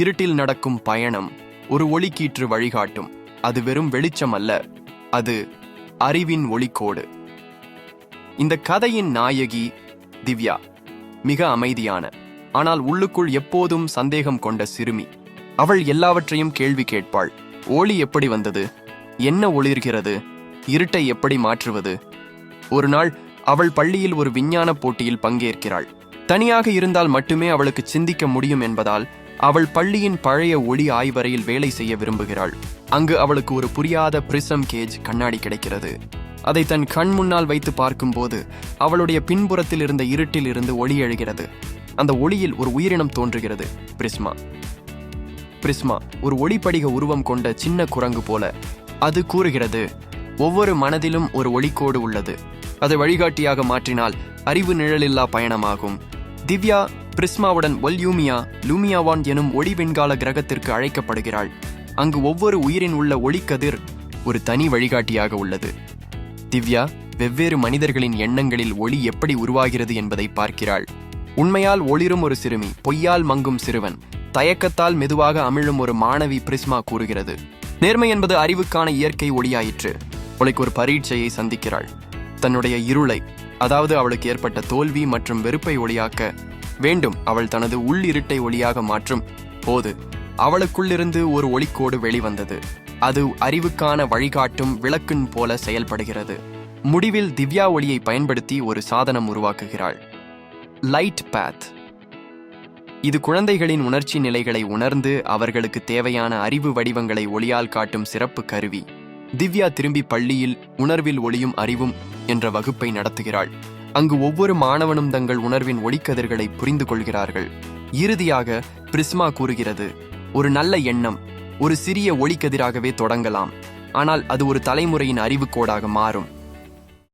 இருட்டில் நடக்கும் பயணம் ஒரு ஒளிக்கீற்று வழிகாட்டும். அது வெறும் வெளிச்சம் அல்ல அது அறிவின் ஒளிக்கோடு. இந்த கதையின் நாயகி திவ்யா மிக அமைதியான ஆனால் உள்ளுக்குள் எப்போதும் சந்தேகம் கொண்ட சிறுமி. அவள் எல்லாவற்றையும் கேள்வி கேட்பாள் ஒளி எப்படி வந்தது? என்ன ஒளிர்கிறது? இருட்டை எப்படி மாற்றுவது? ஒரு நாள் அவள் பள்ளியில் ஒரு விஞ்ஞான போட்டியில் பங்கேற்கிறாள். தனியாக இருந்தால் மட்டுமே அவளுக்கு சிந்திக்க முடியும் என்பதால் அவள் பள்ளியின் பழைய ஒளி ஆய்வறையில் வேலை செய்ய விரும்புகிறாள். அங்கு அவளுக்கு ஒரு புரியாத பிரிசம் கேஜ் கண்ணாடி கிடைக்கிறது. அதை தன் கண் முன்னால் வைத்து பார்க்கும்போது அவளுடைய பின்புறத்தில் இருந்த இருட்டில் இருந்து ஒளி எழுகிறது. அந்த ஒளியில் ஒரு உயிரினம் தோன்றுகிறது பிரிஸ்மா. பிரிஸ்மா ஒரு ஒளிப்படிக உருவம் கொண்ட சின்ன குரங்கு போல. அது கூறுகிறது ஒவ்வொரு மனதிலும் ஒரு ஒளிக்கோடு உள்ளது. அதை வழிகாட்டியாக மாற்றினால் அறிவு நிழலில்லா பயணமாகும். திவ்யா பிரிஸ்மாவுடன் ஒல்யூமியா லூமியாவான் எனும் ஒளி விண்கால கிரகத்திற்கு அழைக்கப்படுகிறாள். அங்கு ஒவ்வொரு உயிரின் உள்ள ஒளிக்கதிர் ஒரு தனி வழிகாட்டியாக உள்ளது. திவ்யா வெவ்வேறு மனிதர்களின் எண்ணங்களில் ஒளி எப்படி உருவாகிறது என்பதை பார்க்கிறாள். உண்மையால் ஒளிரும் ஒரு சிறுமி பொய்யால் மங்கும் சிறுவன் தயக்கத்தால் மெதுவாக அமிழும் ஒரு மாணவி பிரிஸ்மா கூறுகிறது. நேர்மை என்பது அறிவுக்கான இயற்கை ஒளியாயிற்று. அவளுக்கு ஒரு பரீட்சையை சந்திக்கிறாள். தன்னுடைய இருளை அதாவது அவளுக்கு ஏற்பட்ட தோல்வி மற்றும் வெறுப்பை ஒளியாக்க வேண்டும் அவள் தனது உள் இருட்டை ஒளியாக மாற்றும். போது அவளுக்குள்ளிருந்து ஒரு ஒளிக்கோடு வெளிவந்தது. அது அறிவுக்கான வழிகாட்டும் விளக்கின் போல செயல்படுகிறது. முடிவில் திவ்யா ஒளியை பயன்படுத்தி ஒரு சாதனம் உருவாக்குகிறாள். லைட் பேத் இது குழந்தைகளின் உணர்ச்சி நிலைகளை உணர்ந்து அவர்களுக்கு தேவையான அறிவு வடிவங்களை ஒளியால் காட்டும் சிறப்பு கருவி. திவ்யா திரும்பி பள்ளியில் உணர்வில் ஒளியும் அறிவும் என்ற வகுப்பை நடத்துகிறாள். அங்கு ஒவ்வொரு மாணவனும் தங்கள் உணர்வின் ஒளிக்கதிர்களை புரிந்து கொள்கிறார்கள் இறுதியாக பிரிஸ்மா கூறுகிறது ஒரு நல்ல எண்ணம் ஒரு சிறிய ஒளிக்கதிராகவே தொடங்கலாம். ஆனால் அது ஒரு தலைமுறையின் அறிவுக்கோடாக மாறும்.